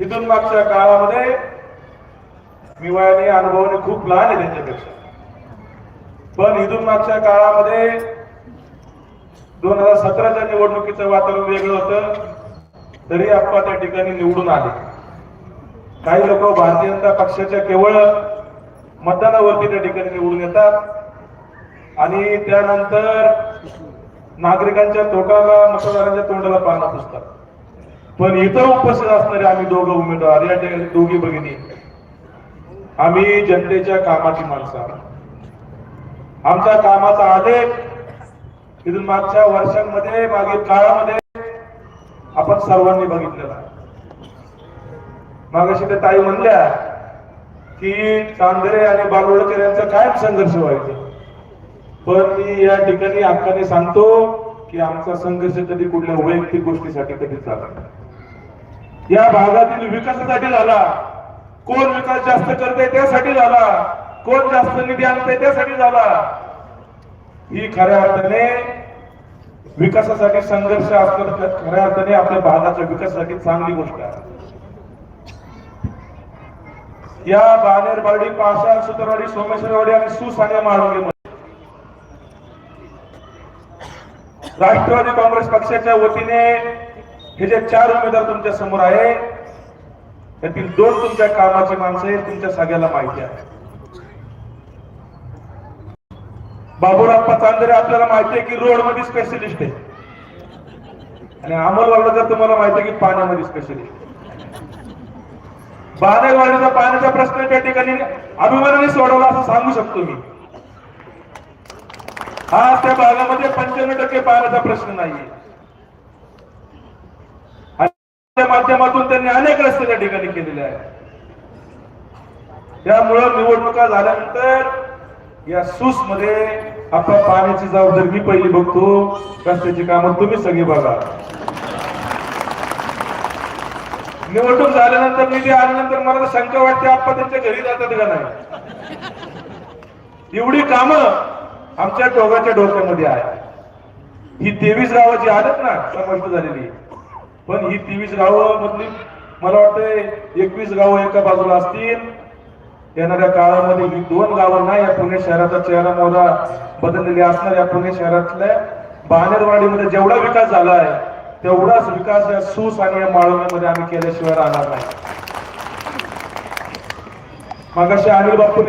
इथून मागच्या काळामध्ये मी वयाने अनुभवाने खूप लहान आहे त्यांच्यापेक्षा. पण इथून मागच्या काळामध्ये दोन हजार सतराच्या निवडणुकीचं वातावरण वेगळं होतं तरी आप्पा त्या ठिकाणी निवडून आले. काही लोक भारतीय जनता पक्षाच्या केवळ मतदानावरती त्या ठिकाणी निवडून येतात. आणि त्यानंतर नागरिकांच्या तोकाला मतदारांच्या तोंडाला पाहणं पुसतात. पण इथं उपस्थित असणारे आम्ही दोघं उमेदवार या ठिकाणी दोघी भगिनी. आम्ही जनतेच्या कामाची माणसं आमचा आमच्या कामाचा आदेश तिथून मागच्या वर्षांमध्ये मागील काळामध्ये आपण सर्वांनी बघितलेला मागाशी त्या ताई म्हणल्या की चांदरे आणि बागवडकर यांचा कायम संघर्ष व्हायचा. पण मी या ठिकाणी अक्काने सांगतो की आमचा संघर्ष कधी कुठल्या वैयक्तिक गोष्टीसाठी कधी झाला नाही. या भागातील विकासासाठी झाला. कोण विकास जास्त करते त्यासाठी झाला. कोण जास्त निधी आणते त्यासाठी झाला. ही खऱ्या अर्थाने विकासासाठी संघर्ष असतो खऱ्या अर्थाने आपल्या भागाच्या विकासासाठी चांगली गोष्ट आहे. या बानेरवाडी पाषाण सुतरवाडी सोमेश्वरवाडी आणि सुसाने माळुंगेमध्ये. राष्ट्रवादी काँग्रेस पक्षाच्या वतीने हे जे चार उमेदवार तुमच्यासमोर आहे त्यातील दोन तुमच्या कामाची माणसं आहेत तुमच्या सगळ्याला माहिती आहे. बाबूराप्पा चांदरे आपल्याला माहिती आहे की रोडमध्ये स्पेशलिस्ट आहे आणि अमोल वावडकर तुम्हाला माहिती आहे की पाण्यामध्ये स्पेशलिस्ट बानेवाडीचा पाण्याचा प्रश्न त्या ठिकाणी अभिमानाने सोडवला असं सांगू शकतो मी. हा त्या भागामध्ये पंच्याण्णव टक्के पाण्याचा प्रश्न नाहीये आणि त्या माध्यमातून त्यांनी अनेक रस्ते त्या ठिकाणी केलेले आहेत. त्यामुळं निवडणुका झाल्यानंतर या सूसमध्ये आपण पाण्याची जबाबदारी मी पहिली बघतो. रस्त्याची कामं तुम्ही सगळी बघा. निवडणूक झाल्यानंतर निधी आल्यानंतर मला शंका वाटते आपण त्यांच्या घरी जातात का नाही? एवढी कामं आमच्या टोगाच्या डोक्यामध्ये आहे ही तेवीस गावाची आदत ना समर्थ झालेली पण ही तेवीस गावं मधली मला वाटतं एकवीस गावं एका बाजूला असतील. येणाऱ्या काळामध्ये ही दोन गावं नाही या पुणे शहराचा चेहरा मोहरा बदललेली असणार. या पुणे शहरातल्या बानेरवाडीमध्ये जेवढा विकास झाला आहे तेवढाच विकास या सूस आणि या माळवण्यामध्ये आम्ही केल्याशिवाय राहणार नाही. मगाशी अनिल बापू